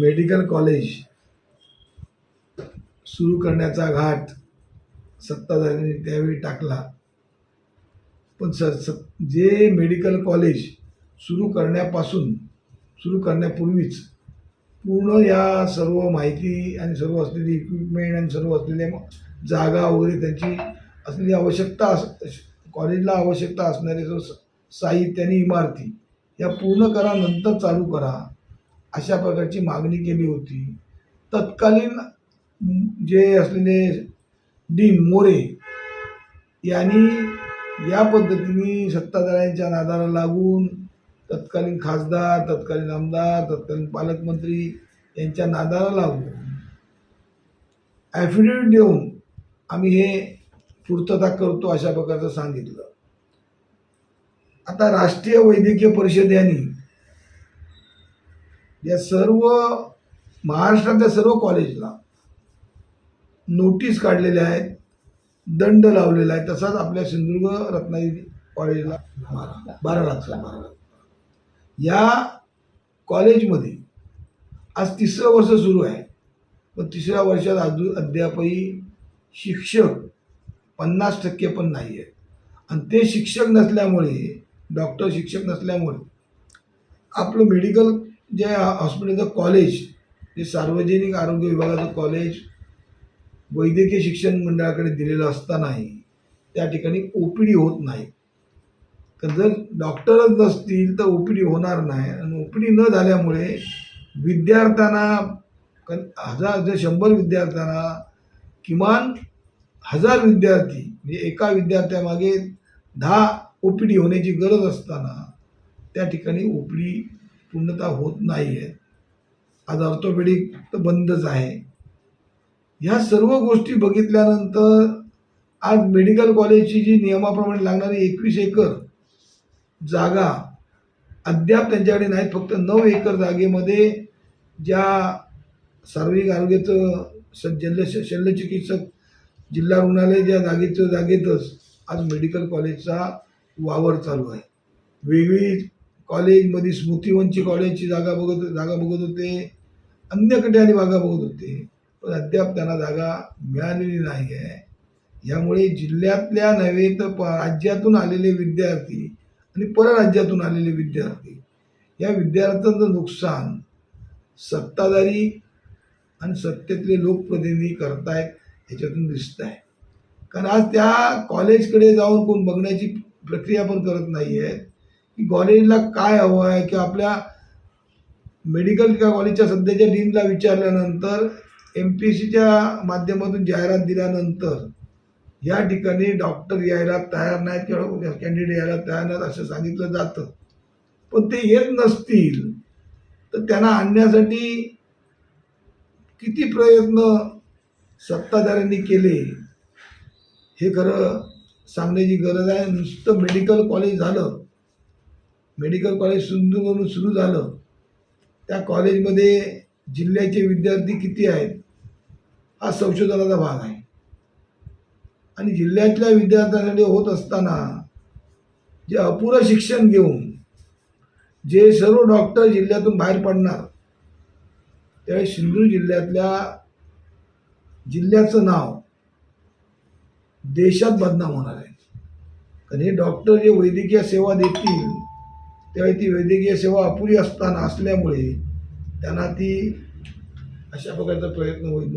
Medical college सुरू करण्याचा घाट सत्ताधाऱ्यांनी त्यावेळी टाकला. पण स स जे मेडिकल कॉलेज सुरू करण्यापासून सुरू करण्यापूर्वीच पूर्ण या सर्व माहिती आणि सर्व असलेली इक्विपमेंट आणि सर्व असलेल्या जागा वगैरे त्यांची असलेली आवश्यकता अस कॉलेजला आवश्यकता असणारे सर्व स- साहित्य आणि इमारती या पूर्ण करा नंतर चालू करा. अशा प्रकारची मागणी केली होती. तत्कालीन जे असलेले डी मोरे यांनी या पद्धतीने सत्ताधाऱ्यांच्या नादाला लागून तत्कालीन खासदार तत्कालीन आमदार तत्कालीन पालकमंत्री यांच्या नादाला लागून ॲफिडेविट देऊन आम्ही हे पूर्तता करतो अशा प्रकारचं सांगितलं. आता राष्ट्रीय वैद्यकीय परिषद यांनी या सर्व महाराष्ट्रातल्या सर्व कॉलेजला नोटीस काढलेल्या आहेत दंड लावलेला आहे. तसाच आपल्या सिंधुदुर्ग रत्नागिरी कॉलेजला बारा बारा बारा लाख. या कॉलेजमध्ये आज तिसरं वर्ष सुरू आहे. पण तिसऱ्या वर्षात अजून अद्यापही शिक्षक पन्नास टक्के पण नाही आहेत. आणि ते शिक्षक नसल्यामुळे डॉक्टर शिक्षक नसल्यामुळे आपलं मेडिकल जे हॉस्पिटलचं कॉलेज जे सार्वजनिक आरोग्य विभागाचं कॉलेज वैद्यकीय शिक्षण मंडळाकडे दिलेलं असतानाही त्या ठिकाणी ओ पी डी होत नाही. तर जर डॉक्टरच नसतील तर ओ पी डी होणार नाही. आणि ओ पी डी न झाल्यामुळे विद्यार्थ्यांना क- हजार जर शंभर विद्यार्थ्यांना किमान हजार विद्यार्थी म्हणजे एका विद्यार्थ्यामागे दहा ओ पी डी होण्याची गरज असताना त्या ठिकाणी ओ पी डी पूर्णतः होत नाही आहे आज ऑर्थोपेडिक तर बंदच आहे. ह्या सर्व गोष्टी बघितल्यानंतर आज मेडिकल कॉलेजची जी नियमाप्रमाणे लागणारी एकवीस एकर जागा अद्याप त्यांच्याकडे नाहीत. फक्त नऊ एकर जागेमध्ये ज्या सार्वजनिक आरोग्याचं स जल्य शल्यचिकित्सक जिल्हा रुग्णालय ज्या जागेचं जागेतच आज मेडिकल कॉलेजचा वावर चालू आहे. वेगळी कॉलेजमध्ये स्मृतिवनची कॉलेजची जागा बघत जागा बघत होते. अन्य कट्याने जागा बघत होते. पण अद्याप त्यांना जागा मिळालेली नाही आहे यामुळे जिल्ह्यातल्या नव्हे तर प राज्यातून आलेले विद्यार्थी आणि परराज्यातून आलेले विद्यार्थी या विद्यार्थ्यांचं नुकसान सत्ताधारी आणि सत्तेतले लोकप्रतिनिधी करतायत ह्याच्यातून दिसत आहे कारण आज त्या कॉलेजकडे जाऊन कोण बघण्याची प्रक्रिया पण करत नाही आहे की कॉलेजला काय हवं आहे किंवा आपल्या मेडिकल किंवा कॉलेजच्या सध्याच्या डीनला विचारल्यानंतर एम पी सीच्या माध्यमातून जाहिरात दिल्यानंतर या ठिकाणी डॉक्टर यायला तयार नाहीत किंवा कॅन्डिडेट यायला तयार नाहीत असं सांगितलं जातं. पण ते येत नसतील तर त्यांना आणण्यासाठी किती प्रयत्न सत्ताधाऱ्यांनी केले हे खरं सांगण्याची गरज आहे. नुसतं मेडिकल कॉलेज झालं मेडिकल कॉलेज सिंधुदुर्गवरून सुरू झालं. त्या कॉलेजमध्ये जिल्ह्याचे विद्यार्थी किती आहेत? हा संशोधनाचा भाग आहे. आणि जिल्ह्यातल्या विद्यार्थ्यांसाठी होत असताना जे अपुरं शिक्षण घेऊन जे सर्व डॉक्टर जिल्ह्यातून बाहेर पडणार त्यावेळी सिंधुदुर्ग जिल्ह्यातल्या जिल्ह्याचं नाव देशात बदनाम होणार आहे. कारण हे डॉक्टर जे वैद्यकीय सेवा देतील त्यावेळी ती वैद्यकीय सेवा अपुरी असताना असल्यामुळे त्यांना ती अशा प्रकारचा प्रयत्न होईल.